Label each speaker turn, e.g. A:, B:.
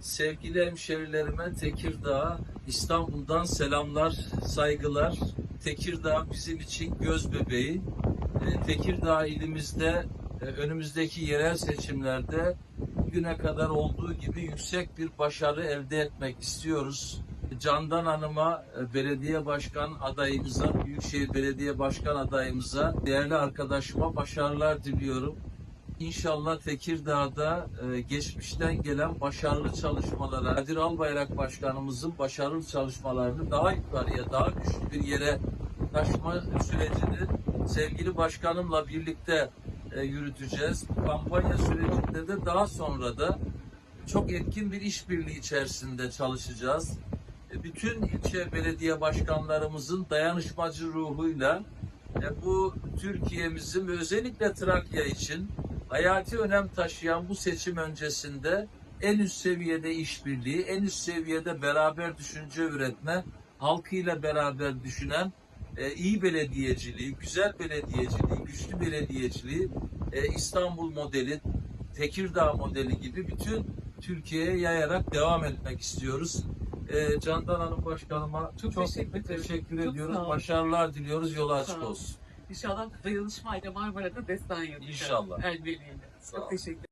A: Sevgili hemşerilerime Tekirdağ, İstanbul'dan selamlar, saygılar. Tekirdağ bizim için göz bebeği. Ee, Tekirdağ ilimizde e, önümüzdeki yerel seçimlerde bugüne kadar olduğu gibi yüksek bir başarı elde etmek istiyoruz. Candan Hanım'a, e, belediye başkan adayımıza, Büyükşehir Belediye Başkan adayımıza, değerli arkadaşıma başarılar diliyorum. İnşallah Tekirdağ'da e, geçmişten gelen başarılı çalışmalara, Kadir Albayrak Başkanımızın başarılı çalışmalarını daha yukarıya, daha güçlü bir yere taşıma sürecini sevgili başkanımla birlikte e, yürüteceğiz. Bu kampanya sürecinde de daha sonra da çok etkin bir işbirliği içerisinde çalışacağız. E, Bütün ilçe belediye başkanlarımızın dayanışmacı ruhuyla e, bu Türkiye'mizin ve özellikle Trakya için hayati önem taşıyan bu seçim öncesinde en üst seviyede işbirliği, en üst seviyede beraber düşünce üretme, halkıyla beraber düşünen e, iyi belediyeciliği, güzel belediyeciliği, güçlü belediyeciliği, e, İstanbul modeli, Tekirdağ modeli gibi bütün Türkiye'ye yayarak devam etmek istiyoruz. E, Candan Hanım Başkanıma çok,
B: Çok teşekkür
A: teşekkür
B: Çok
A: ediyoruz.
B: olun.
A: Başarılar diliyoruz. Yolu açık olsun.
B: İnşallah dayanışmayla Marmara'da destan yapacağız.
A: İnşallah.
B: El birliğiyle. Çok teşekkür